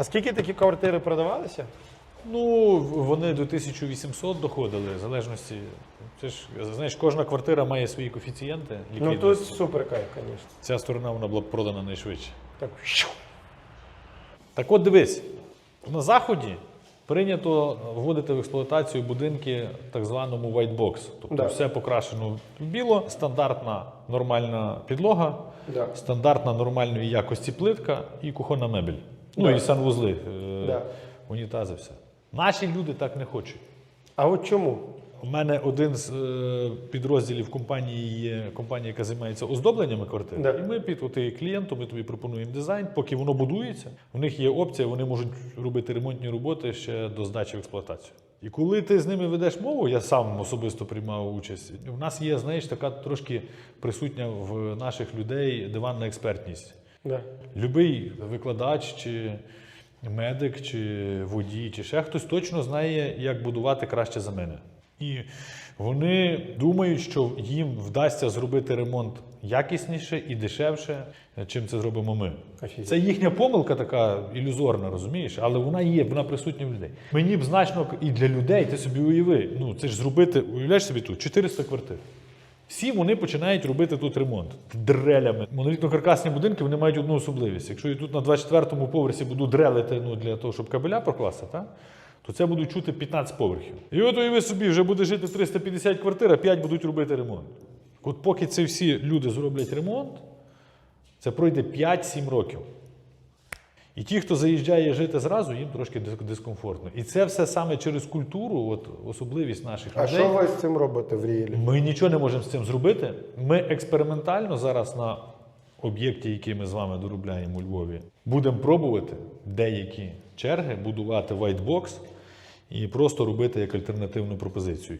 А скільки такі квартири продавалися? Ну, вони до 1800 доходили, в залежності. Це ж, знаєш, кожна квартира має свої коефіцієнти. Ну тут ліквідності. супер кайф, звісно. Ця сторона вона була б продана найшвидше. Так. щу. Так от дивись, на заході прийнято вводити в експлуатацію будинки так званому white box. Тобто Да. все покрашено в біло, стандартна нормальна підлога, Да. стандартна нормальної якості плитка і кухонна мебель. Ну Да. і санвузли, е, Да. унітази, все. Наші люди так не хочуть. А от чому? У мене один з е, підрозділів компанії є компанія, яка займається оздобленнями квартир. Да. І ми під от, клієнту ми тобі пропонуємо дизайн. Поки воно будується, у них є опція, вони можуть робити ремонтні роботи ще до здачі в експлуатацію. І коли ти з ними ведеш мову, я сам особисто приймав участь. У нас є, знаєш, така трошки присутня в наших людей диванна експертність. Да. Любий викладач, чи медик, чи водій, чи ще хтось точно знає, як будувати краще за мене. І вони думають, що їм вдасться зробити ремонт якісніше і дешевше, чим це зробимо ми. Це їхня помилка така ілюзорна, розумієш? Але вона є, вона присутня в людей. Мені б значно і для людей, ти собі уяви. Ну це ж зробити, уявляєш собі тут 400 квартир. Всі вони починають робити тут ремонт дрелями. Монолітно-каркасні будинки вони мають одну особливість. Якщо я тут на 24-му поверсі буду дрелити ну, для того, щоб кабеля прокласти, та, то це будуть чути 15 поверхів. І от уяви собі, вже буде жити 350 квартир, а 5 будуть робити ремонт. От поки ці всі люди зроблять ремонт, це пройде 5-7 років. І ті, хто заїжджає жити зразу, їм трошки дискомфортно. І це все саме через культуру, от особливість наших А людей. що ви з цим робите в Ріелі? Ми нічого не можемо з цим зробити. Ми експериментально зараз на об'єкті, який ми з вами доробляємо у Львові, будемо пробувати деякі черги будувати white box і просто робити як альтернативну пропозицію.